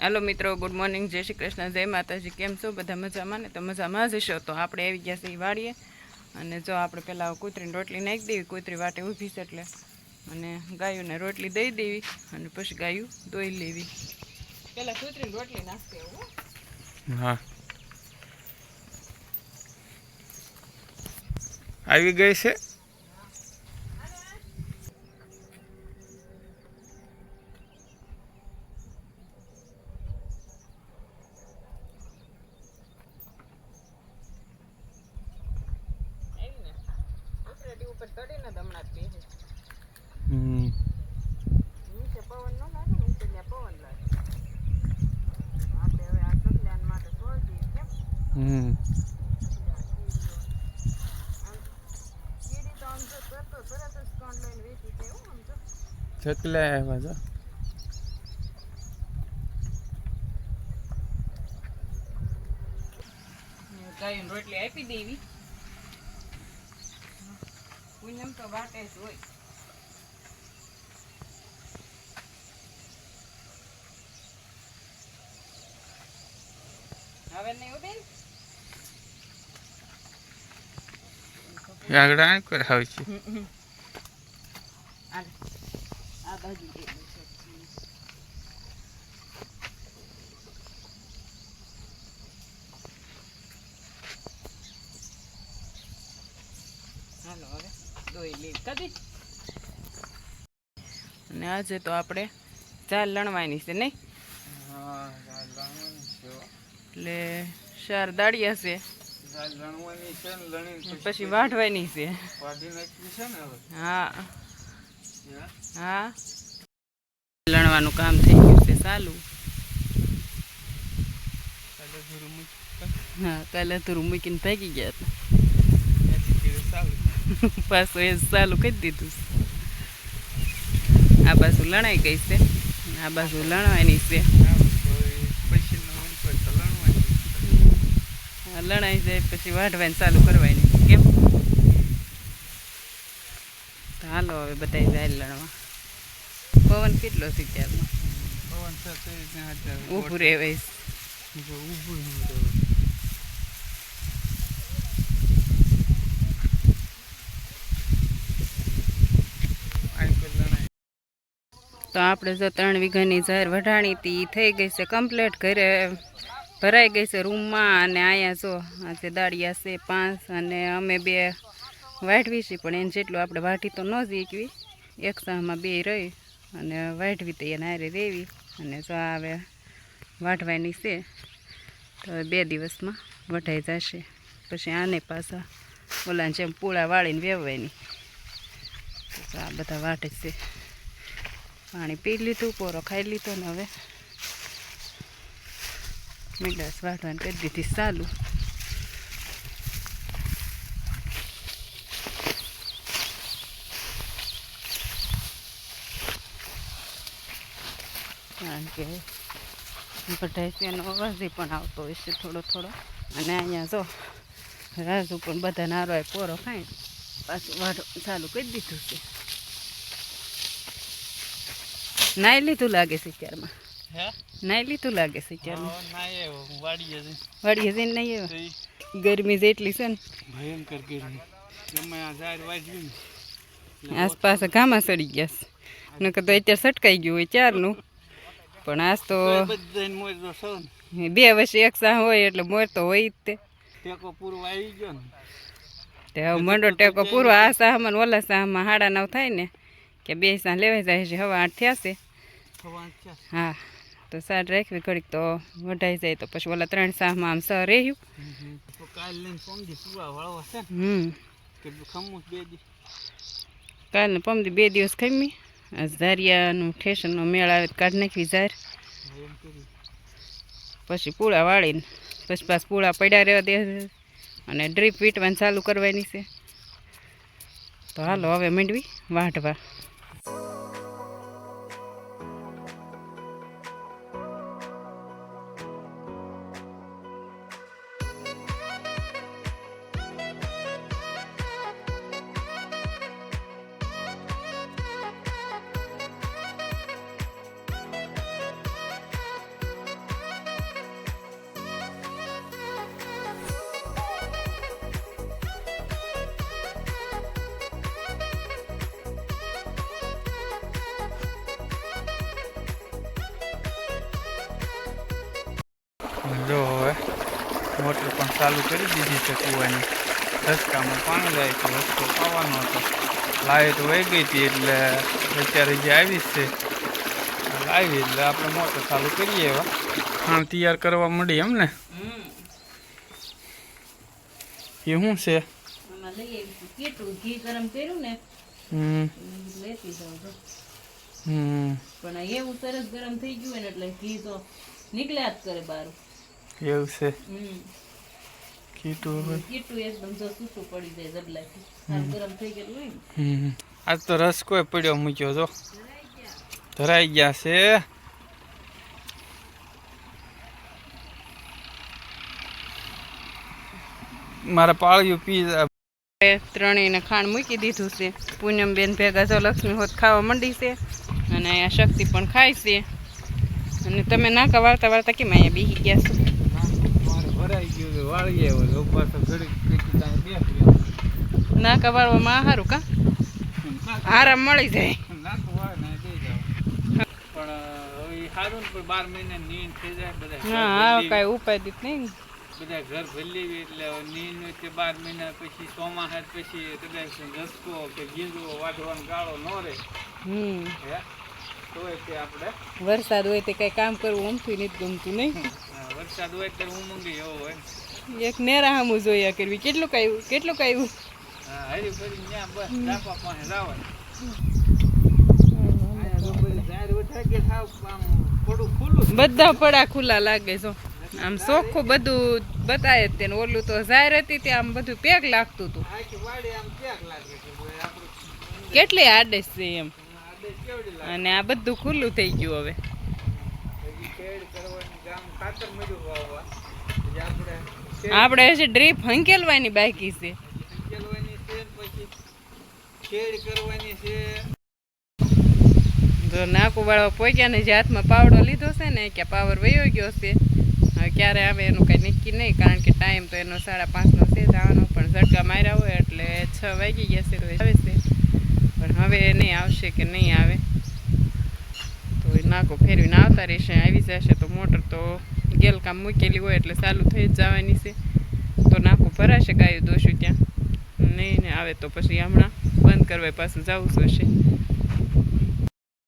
હાલો મિત્રો, good morning, જય શ્રી કૃષ્ણ, જય માતાજી, કેમ છો? બધા મજામાં ને? તો મજામાં જ હશો? તો આપણે આવી ગયા છે એ વાડીએ. અને જો આપણે પહેલાં કૂતરીને રોટલી નાખી દેવી, કૂતરી વાટે ઊભી છે એટલે. અને ગાયોને રોટલી દઈ દેવી અને પછી ગાયું દોઈ લેવી. પહેલાં કૂતરીને રોટલી નાખતી એવું હા. આવી ગઈ છે? ચડીને જ હમણાં જ બેસે હમ. નીચે પવન ન લાગે નીચે ત્યાં પવન લાગે. આપણે હવે આ સગલાન માટે છોડ દઈએ કેમ? હમ. કીડી તો આમ જો તરત જ કોણ લઈને વેચી છે એવું આમ જો. ચકલા આવ્યા છો ગાયોને રોટલી આપી દેવી. પૂનમ તો વાટે જ હોય હવે નહીં હો બેન આગળ આ કોઈ આવે છે આ આ બાજુ દે દે છે. હાલો હવે દોઈ લેવી કદી અને આજે તો આપણે ચાલ લણવાની છે નહીં? એટલે ચાર દાળિયા છે. પછી વાઢવાની છે. હા. હા. લણવાનું કામ થઈ ગયું છે ચાલુ. હા કાલે તુરું મૂકીને ભાગી ગયા હતા. પાછું એ ચાલુ કરી દીધું છે. આ બાજુ લણાઈ ગઈ છે. આ બાજુ લણવાની છે. લણાઈ જાય પછી વાઢવાની ચાલુ કરવાની. કેમ? હાલો હવે બધા જાય લણવા. પવન કેટલો છે ત્યારમાં ઊભું રહેવાય. તો આપણે જો ત્રણ વીઘાની ઝાર વઢાણી હતી થઈ ગઈ છે કમ્પ્લીટ ઘરે ભરાઈ ગઈ છે રૂમમાં અને અહીંયા જો આજે દાળિયા છે, પાંચ અને અમે બે વાઢવી છે, પણ એને જેટલું આપણે વાઢી તો ન જ એકવી એક સાહમાં બે રહી અને વાઢવી તો એને હારે રેવી અને જો આવે વાઢવાની છે, તો બે દિવસમાં વઢાઈ જશે. પછી આને પાછા ઓલા જેમ પૂળા વાળીને વેવવાની આ બધા વાટે છે. પાણી પી લીધું, પોરો ખાઈ લીધો ને હવે મીંડાસ વાટવાની કરી દીધી, ચાલુ. કારણ કે ભટાઈસિયાનો અવાજ પણ આવતો હોય છે થોડો થોડો. અને અહીંયા જો રાજુ પણ બધા નારો પોરો ખાઈ પાછું વાઢો ચાલુ કરી દીધું છે. નાઈ લીધું લાગે છે ચારમાં નાઈ લીધું લાગે છે ત્યારમાં વાડીએ જઈને. નહીં આવ્યો. ગરમી જેટલી છે ને. ભયંકર ગરમી. આસપાસ ઘામાં સડી ગયા છે. નકર તો અત્યારે સટકાઈ ગયું હોય ચારનું. પણ આજ તો બે વર્ષે એક સાહ હોય એટલે મોર તો હોય જ તે. ટેકો પૂરો આવી ગયો ને. તે હવે મંડો ટેકો પૂરો આ સાહમાં ઓલા સાહમાં હાડા નવ થાય ને કે બે સાહ લેવાઈ જાય છે હવે આઠ થયા છે. હા તો સાડ રાખવી ઘડીક તો વઢાઈ જાય તો પછી ઓલા ત્રણ સાહમાં આમ સ રહ્યું. હમ. કે ખમું બે કાલને પમદી બે દિવસ ખમી. ઝારિયાનું ઠેસનનો મેળ આવે કાઢી નાખવી ઝાર. પછી પૂળા વાળીને પછી પાછ પૂળા પડ્યા રહેવા દે. અને ડ્રીપ વીટવાની ચાલુ કરવાની છે. તો હાલો હવે માંડવી વાઢવા. જો હવે મોટર પણ ચાલુ કરી દીધી છે કૂવાની. રસ્તામાં પાણી જાય છે રસ્તો પાવાનો હતો. લાઇટ વહી ગઈ હતી એટલે અત્યારે જે આવી છે આવી એટલે આપણે મોટર ચાલુ કરીએ એવા ખાણ તૈયાર કરવા મળી એમ ને? એ શું છે? કેટલું ઘી ગરમ કર્યું ને હમ. લેતી હમ. પણ એવું સરસ ગરમ થઈ ગયું ને એટલે ઘી તો નીકળ્યા જ કરે બારું એવું છે. હમ. કીધું એકદમ જો સૂસું પડી જાય જબલાથી. સારું ગરમ થઈ ગયેલું હોય ને. આજ તો રસ કોઈ પડ્યો મૂક્યો જો ધરાઈ ગયા છે. મારા પાળિયું પી ત્રણેયને ખાંડ મૂકી દીધું છે. પૂનમબેન ભેગા જો લક્ષ્મી હોત ખાવા માંડી છે. અને અહીંયા શક્તિ પણ ખાય છે. અને તમે નાકા વાર્તા વાર્તા કેમ અહીંયા બેસી ગયા છો? ભરાઈ ગયું છે વાળી આવ્યો ઉપર તો ઘડીક પીકી તાણે બેસી નાકા વાળવામાં હારું કા? આરામ મળી જાય. ના તો વાળ ના દે જાવ પણ હવે હારું પણ બાર મહિના નીંદ થઈ જાય બધા હા હા કાંઈ ઉપાય દીત નહીં બધા ઘર ભરી એટલે નીંદ તે બાર મહિના પછી ચોમાસા પછી કદાચ રસ્તો કે ગીંદો વાઢવાનો ગાળો ન રહે. હમ. હે? તે આપણે વરસાદ હોય તે કઈ કામ કરવું અમથી નથી ગમતું નહીં? વરસાદ હોય ત્યારે ઉમંગી એવો હોય. એક નેરા હામું જોયા કરવી. કેટલું કાયું? કેટલું કાયું? હા હરી ફરી ત્યાં બસ ડાપા પાસે બધા પડા ખુલ્લા લાગે છો. આમ ચોખ્ખું બધું બતાવે તેને. ઓલું તો જાહેર હતી તે આમ બધું પેક લાગતું હતું. કેટલી આડેસ છે એમ. અને આ બધું ખુલ્લું થઈ ગયું હવે. આપણે હજી ડ્રીપ હંકેલવાની બાકી છે. જો નાકુ વાળવા પોગ્યા ને જે હાથમાં પાવડો લીધો છે ને કે પાવર વયો ગયો છે. હવે ક્યારે આવે એનું કંઈ નક્કી નહીં કારણ કે ટાઈમ તો એનો સાડા પાંચનો છે જવાનો પણ ઝટકા માર્યા હોય એટલે છ વાગી ગયા છે તો આવે છે. પણ હવે નહીં આવશે કે નહીં આવે. તો એ નાકો ફેરવીને આવતા રહેશે આવી જશે તો મોટર તો ગેલકામ મૂકેલી હોય એટલે ચાલુ થઈ જ જવાની છે. તો નાખું ભરાશે ગાયું, દોશું ત્યાં. નહીં ને આવે તો પછી હમણાં બંધ કરવા પાછું જવું જોશે